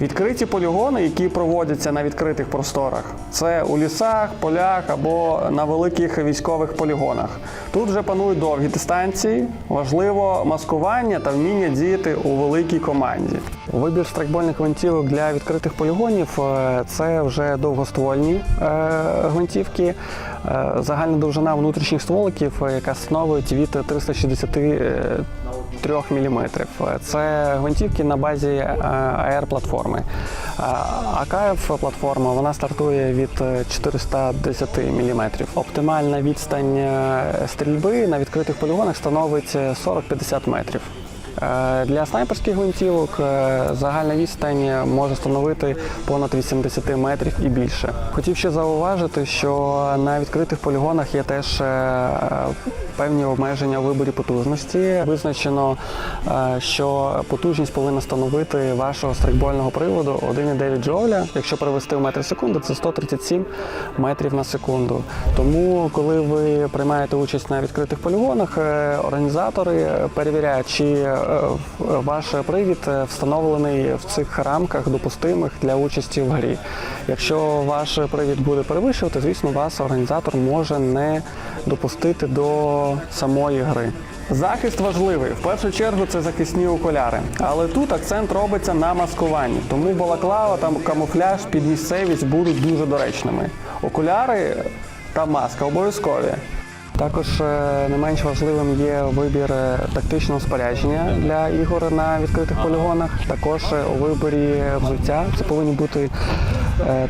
Відкриті полігони, які проводяться на відкритих просторах, це у лісах, полях або на великих військових полігонах. Тут вже панують довгі дистанції. Важливо маскування та вміння діяти у великій команді. Вибір страйкбольних гвинтівок для відкритих полігонів е, це вже довгоствольні е, гвинтівки. Е, Загальна довжина внутрішніх стволиків, яка становить від 363 мм. Це гвинтівки на базі е, АР-платформи. АКФ платформа вона стартує від е, 410 мм. Оптимальна відстань е, стрільби на відкритих полігонах становить е, 40-50 метрів. Е, Для снайперських гвинтівок е, загальна відстань може становити понад 80 метрів і більше. Хотів ще зауважити, що на відкритих полігонах є теж е, певні обмеження у виборі потужності. Визначено, що потужність повинна становити вашого страйкбольного приводу 1,9 джоуля. Якщо перевести в метр секунди, це 137 метрів на секунду. Тому, коли ви приймаєте участь на відкритих полігонах, організатори перевіряють, чи ваш привід е, встановлений в цих рамках допустимих для участі в грі. Якщо ваш привід буде перевищувати, звісно, вас організатор може не допустити до самої гри. Захист важливий. В першу чергу це захисні окуляри. Але тут акцент робиться на маскуванні. Тому балаклава та камуфляж під місцевість будуть дуже доречними. Окуляри та маска обов'язкові. Також е, не менш важливим є вибір е, тактичного спорядження для ігор на відкритих полігонах. Також е, у виборі взуття це повинні бути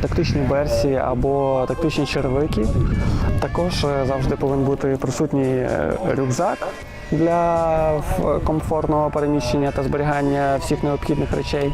тактичні берсі або тактичні черевики. Також завжди повинен бути присутній рюкзак для комфортного переміщення та зберігання всіх необхідних речей.